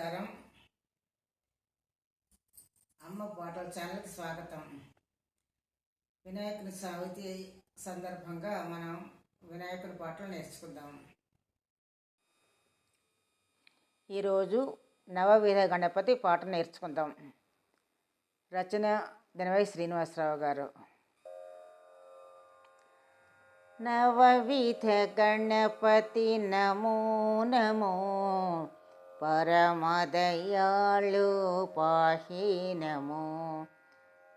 నమస్కారం. అమ్మ పాటల ఛానల్కి స్వాగతం. వినాయకుని సావితి సందర్భంగా మనం వినాయకుని పాటలు నేర్చుకుందాం. ఈరోజు నవవిధ గణపతి పాట నేర్చుకుందాం. రచన దినవై శ్రీనివాసరావు గారు. నవవిధ గణపతి నమో నమో పరమదయాళు పాహి నమో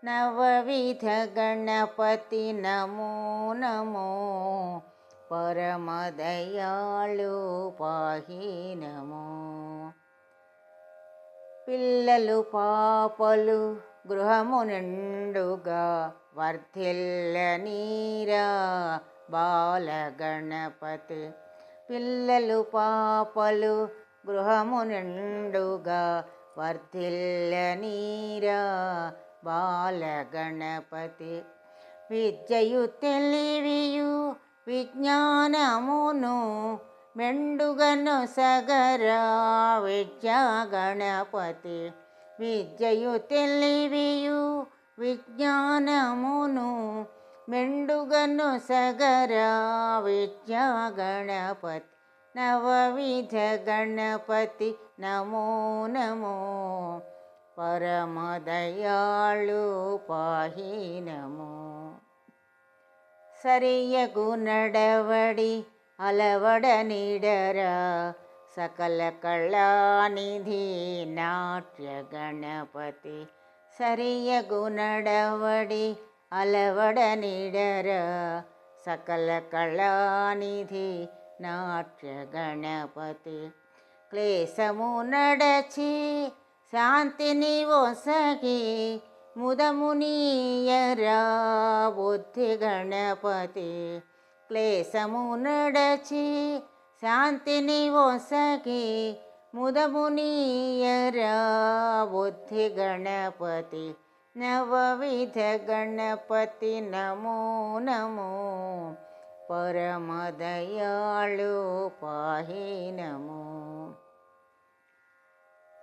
నవవిధ గణపతి నమో నమో. పరమదయాళు పాహి నమో పిల్లలు పాపలు గృహము నిండుగా వర్ధిల్ల నీరా బాలగణపతి. పిల్లలు పాపలు గృహము నిండుగా వర్ధిల్ల నీరా బాలగణపతి. విద్యయు తెలివియు విజ్ఞానమును మెండుగను సగరా విద్యా గణపతి. విద్యయు తెలివియు విజ్ఞానమును మెండుగను సగరా విద్యా గణపతి. నవవిధ గణపతి నమో నమో. పరమదయాళు పాహి నమో. సరియగు నడవడి అలవడ నిడరా సకల కళానిధి నాట్య గణపతి సరియగు నడవడి అలవడ నిడర సకల కళానిధి నాట్య గణపతి క్లేశము నడచి శాంతిని ఒసగి ముదమునీయరా బుద్ధి గణపతి క్లేశము నడచి శాంతిని ఒసగి ముదమునీయరా బుద్ధి గణపతి నవవిధ గణపతి నమో నమో పరమదయాళు పాహీనము.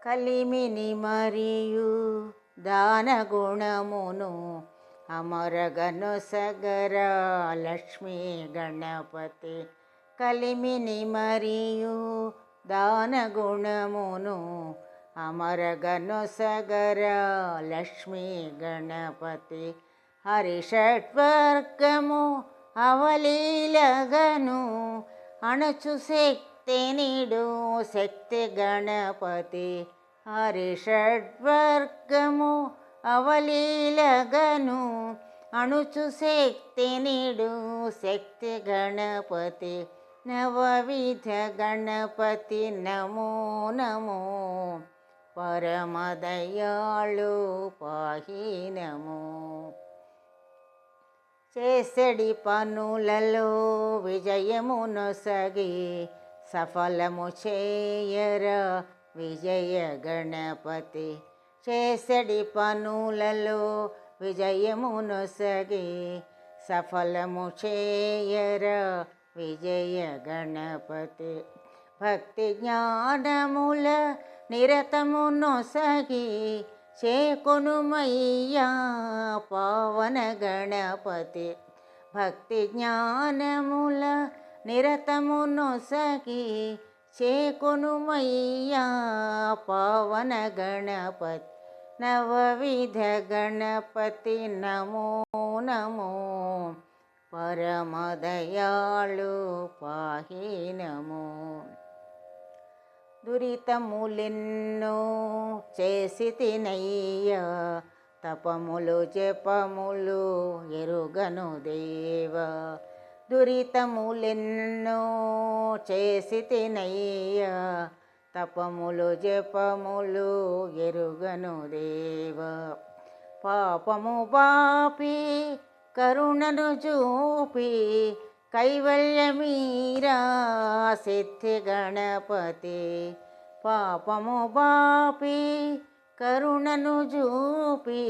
కలిమిని మరియు దాన గుణమును అమరగను సగర లక్ష్మీ గణపతి. కలిమిని మరియు దాన గుణమును అమరగను సగర లక్ష్మీ గణపతి. హరిషట్వర్గము అవలీలగను అణచు శక్తి నీడు శక్తి గణపతి హరిషడ్వర్గము అవలీలగను అణుచు శక్తి నీడు శక్తి గణపతి నవవిధ గణపతి నమో నమో పరమదయాళు పాహి నమో చేసడి పనులలో విజయమునొసగి సఫలము చేయర విజయ గణపతి. చేసడి పనులలో విజయమునొసగి సఫలము చేయర విజయ గణపతి. భక్తి జ్ఞానముల నిరతమునొసగి చేకొనుమయ్యా పావన గణపతి. భక్తి జ్ఞానముల నిరతమును సఖి చేకొనుమయ్యా పావన గణపతి. నవవిధ గణపతి నమో నమో. పరమదయాళు పాహి నమో. దురితములెన్నో చేసి తినయ్యా. తపములు జపములు ఎరుగను దేవా. దురితములెన్నో చేసి తినయ్యా. తపములు జపములు ఎరుగను దేవ. పాపము బాపి కరుణను చూపి कैवल्यमीरासि गणपते पापमु वापी करुणनुजूपी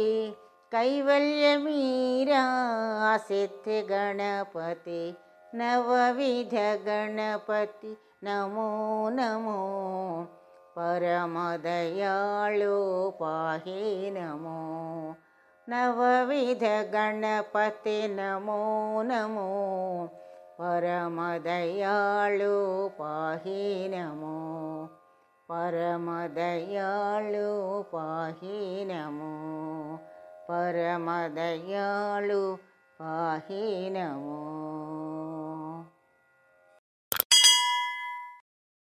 कैवल्यमीरासिथि नवविधगणपति नमो नमो। परमदयालो पाहे नमो। नवविधगणपते नमो नमो। പരമദയാളു പാഹി നമോ പരമദയാളു പാഹി നമോ പരമദയാളു പാഹി